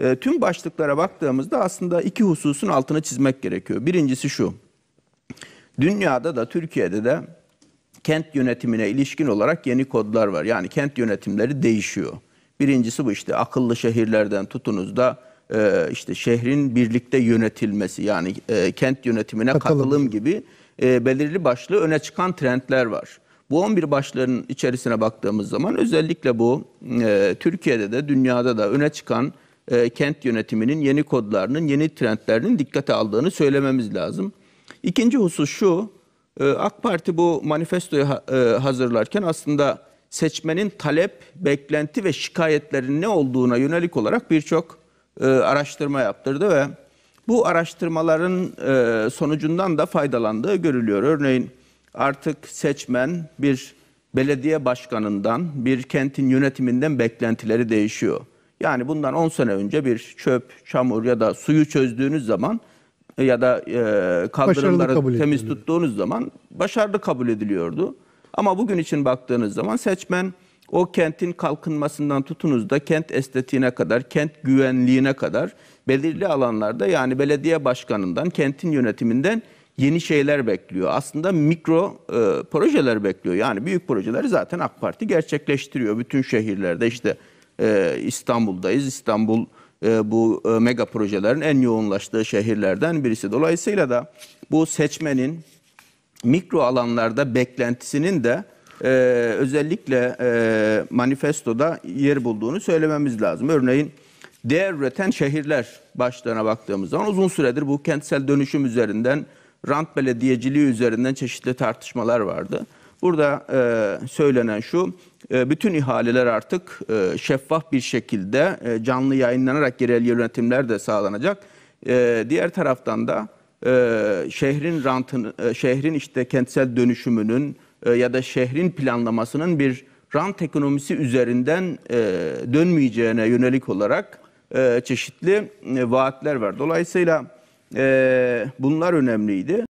E, tüm başlıklara baktığımızda aslında iki hususun altını çizmek gerekiyor. Birincisi şu. Dünyada da Türkiye'de de kent yönetimine ilişkin olarak yeni kodlar var. Yani kent yönetimleri değişiyor. Birincisi bu işte akıllı şehirlerden tutunuz da e, işte şehrin birlikte yönetilmesi yani e, kent yönetimine Katılım. katılım gibi e, belirli başlı öne çıkan trendler var. Bu 11 başlığın içerisine baktığımız zaman özellikle bu e, Türkiye'de de dünyada da öne çıkan e, kent yönetiminin yeni kodlarının, yeni trendlerinin dikkate aldığını söylememiz lazım. İkinci husus şu, e, AK Parti bu manifestoyu ha- e, hazırlarken aslında seçmenin talep, beklenti ve şikayetlerinin ne olduğuna yönelik olarak birçok e, araştırma yaptırdı ve bu araştırmaların e, sonucundan da faydalandığı görülüyor. Örneğin artık seçmen bir belediye başkanından, bir kentin yönetiminden beklentileri değişiyor. Yani bundan 10 sene önce bir çöp, çamur ya da suyu çözdüğünüz zaman ya da e, kaldırımları temiz tuttuğunuz zaman başarılı kabul ediliyordu. Ama bugün için baktığınız zaman seçmen o kentin kalkınmasından tutunuz da kent estetiğine kadar, kent güvenliğine kadar belirli alanlarda yani belediye başkanından, kentin yönetiminden yeni şeyler bekliyor. Aslında mikro e, projeler bekliyor. Yani büyük projeleri zaten AK Parti gerçekleştiriyor. Bütün şehirlerde işte e, İstanbul'dayız. İstanbul e, bu e, mega projelerin en yoğunlaştığı şehirlerden birisi. Dolayısıyla da bu seçmenin mikro alanlarda beklentisinin de e, özellikle manifestoda yer bulduğunu söylememiz lazım. Örneğin değer üreten şehirler başlığına baktığımız zaman uzun süredir bu kentsel dönüşüm üzerinden, rant belediyeciliği üzerinden çeşitli tartışmalar vardı. Burada e, söylenen şu, bütün ihaleler artık e, şeffaf bir şekilde e, canlı yayınlanarak yerel yönetimler de sağlanacak. E, diğer taraftan da e, şehrin rantın, e, şehrin işte kentsel dönüşümünün e, ya da şehrin planlamasının bir rant ekonomisi üzerinden e, dönmeyeceğine yönelik olarak e, çeşitli e, vaatler var. Dolayısıyla e, bunlar önemliydi.